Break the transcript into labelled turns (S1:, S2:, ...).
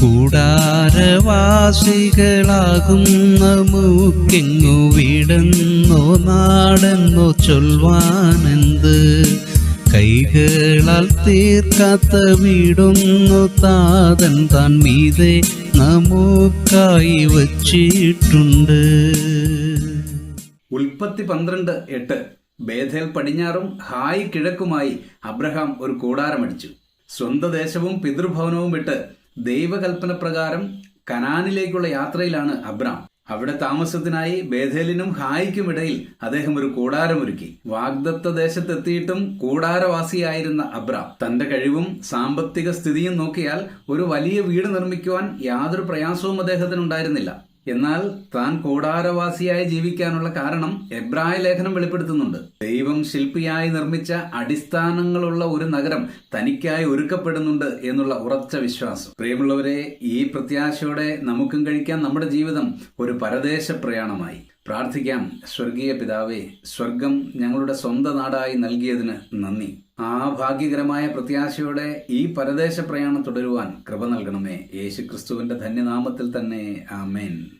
S1: കൂടാരവാസികളാകും നമുക്കെങ്ങു വീടെന്നോ നാടെന്നോ ചൊൽവാനെന്ത്? കൈകളാൽ തീർക്കാത്ത വീടൊന്നു താതൻ താൻ മീതെ നമുക്കായി വച്ചിട്ടുണ്ട്.
S2: ഉൽപ്പത്തി പന്ത്രണ്ട് എട്ട്. ബേധേൽ പടിഞ്ഞാറും ഹായ് കിഴക്കുമായി അബ്രഹാം ഒരു കൂടാരമടിച്ചു. സ്വന്തദേശവും പിതൃഭവനവും വിട്ട് ദൈവകൽപ്പന പ്രകാരം കനാനിലേക്കുള്ള യാത്രയിലാണ് അബ്രാം. അവിടെ താമസത്തിനായി ബേഥേലിനും ഹായിക്കും ഇടയിൽ അദ്ദേഹം ഒരു കൂടാരമൊരുക്കി. വാഗ്ദത്ത ദേശത്തെത്തിയിട്ടും കൂടാരവാസിയായിരുന്ന അബ്രാം. തന്റെ കഴിവും സാമ്പത്തിക സ്ഥിതിയും നോക്കിയാൽ ഒരു വലിയ വീട് നിർമ്മിക്കുവാൻ യാതൊരു പ്രയാസവും അദ്ദേഹത്തിന് ഉണ്ടായിരുന്നില്ല എന്നാൽ താൻ കൂടാരവാസിയായി ജീവിക്കാനുള്ള കാരണം എബ്രായ ലേഖനം വെളിപ്പെടുത്തുന്നുണ്ട്. ദൈവം ശില്പിയായി നിർമ്മിച്ച അടിസ്ഥാനങ്ങളുള്ള ഒരു നഗരം തനിക്കായി ഒരുക്കപ്പെടുന്നുണ്ട് എന്നുള്ള ഉറച്ച വിശ്വാസം. പ്രിയമുള്ളവരെ ഈ പ്രത്യാശയോടെ നമുക്കും കഴിക്കാൻ നമ്മുടെ ജീവിതം ഒരു പരദേശ പ്രയാണമായി. പ്രാർത്ഥിക്കാം. സ്വർഗീയ പിതാവേ സ്വർഗം ഞങ്ങളുടെ സ്വന്തം നാടായി നൽകിയതിന് നന്ദി. ആ ഭാഗ്യകരമായ പ്രത്യാശയോടെ ഈ പരദേശ പ്രയാണം തുടരുവാൻ കൃപ നൽകണമേ. യേശുക്രിസ്തുവിന്റെ ധന്യനാമത്തിൽ തന്നെ. ആമേൻ.